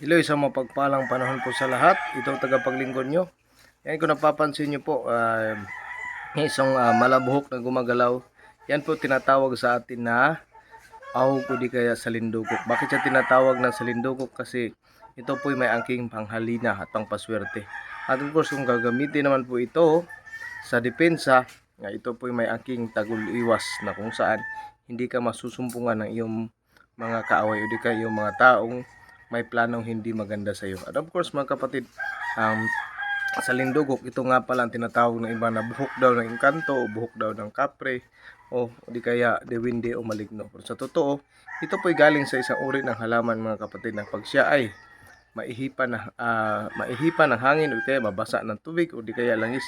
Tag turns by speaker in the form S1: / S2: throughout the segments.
S1: Hello, isang mapagpalang panahon po sa lahat. Ito tagapaglingkod nyo. Yan kung napapansin nyo po, uh, isang ah, malabuhok na gumagalaw. Yan po tinatawag sa atin na ahog o di kaya salindukok. Bakit siya tinatawag na salindukok? Kasi ito po may angking panghalina at pangpaswerte. At of course, kung gagamitin naman po ito sa depensa, nga ito po may angking tagul-iwas na kung saan hindi ka masusumpungan ng iyong mga kaaway o di kaya yung mga taong may planong hindi maganda sa iyo. At of course mga kapatid, um, sa lindugok, ito nga pala ang tinatawag ng iba na buhok daw ng engkanto o buhok daw ng kapre o di kaya dewinde o maligno. Pero sa totoo, ito po'y galing sa isang uri ng halaman mga kapatid na pag siya ay maihipan na ah, maihipan ng hangin o di kaya mabasa ng tubig o di kaya langis,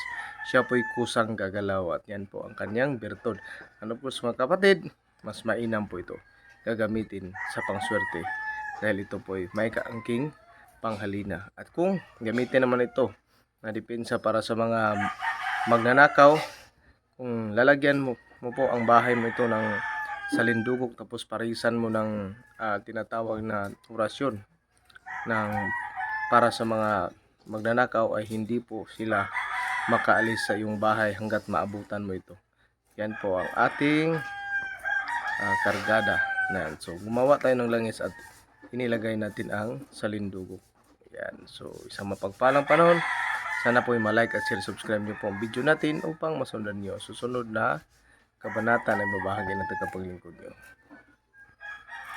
S1: siya po'y kusang gagalaw at yan po ang kanyang bertod. Ano po mga kapatid, mas mainam po ito gagamitin sa pangswerte dahil ito po ay may kaangking panghalina. At kung gamitin naman ito na depensa para sa mga magnanakaw, kung lalagyan mo, mo po ang bahay mo ito ng salindugok tapos parisan mo ng ah, tinatawag na orasyon ng para sa mga magnanakaw ay hindi po sila makaalis sa iyong bahay hanggat maabutan mo ito. Yan po ang ating ah, kargada yan. So, gumawa tayo ng langis at inilagay natin ang salindugok. Yan. So, isang mapagpalang panahon. Sana po malike at share, subscribe niyo po ang video natin upang masundan ang susunod na kabanata na ibabahagi ng tagapaglingkod niyo.